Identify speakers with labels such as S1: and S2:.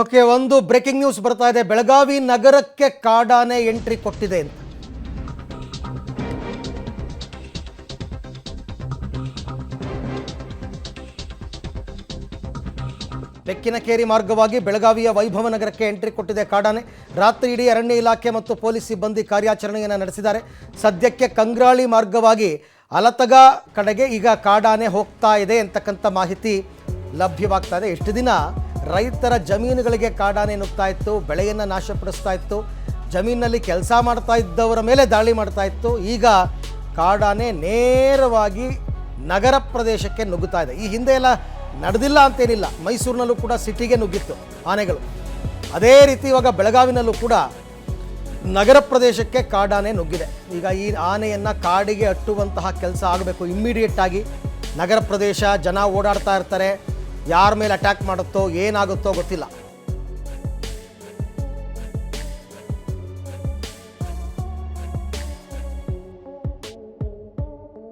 S1: Okay, ಒಂದು breaking news ಬರ್ತಾ ಇದೆ. ಬೆಳಗಾವಿ ನಗರಕ್ಕೆ ಕಾಡಾನೆ ಎಂಟ್ರಿ ಕೊಟ್ಟಿದೆ ಅಂತ. ಬೆಕ್ಕಿನಕೇರಿ ಮಾರ್ಗವಾಗಿ ಬೆಳಗಾವಿಯ ವೈಭವ ನಗರಕ್ಕೆ ಎಂಟ್ರಿ ಕೊಟ್ಟಿದೆ ಕಾಡಾನೆ. ರಾತ್ರಿ ಇಡೀ ಅರಣ್ಯ ಇಲಾಖೆ ಮತ್ತು ಪೊಲೀಸ್ ಸಿಬ್ಬಂದಿ ಕಾರ್ಯಾಚರಣೆಯನ್ನು ನಡೆಸಿದ್ದಾರೆ. ಸದ್ಯಕ್ಕೆ ಕಂಗ್ರಾಳಿ ಮಾರ್ಗವಾಗಿ ಅಲತಗ ಕಡೆಗೆ ಈಗ ಕಾಡಾನೆ ಹೋಗ್ತಾ ಇದೆ ಅಂತಕ್ಕಂಥ ಮಾಹಿತಿ ಲಭ್ಯವಾಗ್ತಾ ಇದೆ. ಎಷ್ಟು ದಿನ ರೈತರ ಜಮೀನುಗಳಿಗೆ ಕಾಡಾನೆ ನುಗ್ತಾ ಇತ್ತು, ಬೆಳೆಯನ್ನು ನಾಶಪಡಿಸ್ತಾ ಇತ್ತು, ಜಮೀನಿನಲ್ಲಿ ಕೆಲಸ ಮಾಡ್ತಾ ಇದ್ದವರ ಮೇಲೆ ದಾಳಿ ಮಾಡ್ತಾ ಇತ್ತು. ಈಗ ಕಾಡಾನೆ ನೇರವಾಗಿ ನಗರ ಪ್ರದೇಶಕ್ಕೆ ನುಗ್ಗುತ್ತಾ ಇದೆ. ಈ ಹಿಂದೆ ಎಲ್ಲ ನಡೆದಿಲ್ಲ ಅಂತೇನಿಲ್ಲ. ಮೈಸೂರಿನಲ್ಲೂ ಕೂಡ ಸಿಟಿಗೆ ನುಗ್ಗಿತ್ತು ಆನೆಗಳು. ಅದೇ ರೀತಿ ಇವಾಗ ಬೆಳಗಾವಿನಲ್ಲೂ ಕೂಡ ನಗರ ಪ್ರದೇಶಕ್ಕೆ ಕಾಡಾನೆ ನುಗ್ಗಿದೆ. ಈಗ ಈ ಆನೆಯನ್ನು ಕಾಡಿಗೆ ಅಟ್ಟುವಂತಹ ಕೆಲಸ ಆಗಬೇಕು. ಇಮ್ಮಿಡಿಯೇಟ್ ಆಗಿ ನಗರ ಪ್ರದೇಶ ಜನ ಓಡಾಡ್ತಾ ಇರ್ತಾರೆ. ಯಾರ ಮೇಲೆ ಅಟ್ಯಾಕ್ ಮಾಡುತ್ತೋ ಏನಾಗುತ್ತೋ ಗೊತ್ತಿಲ್ಲ.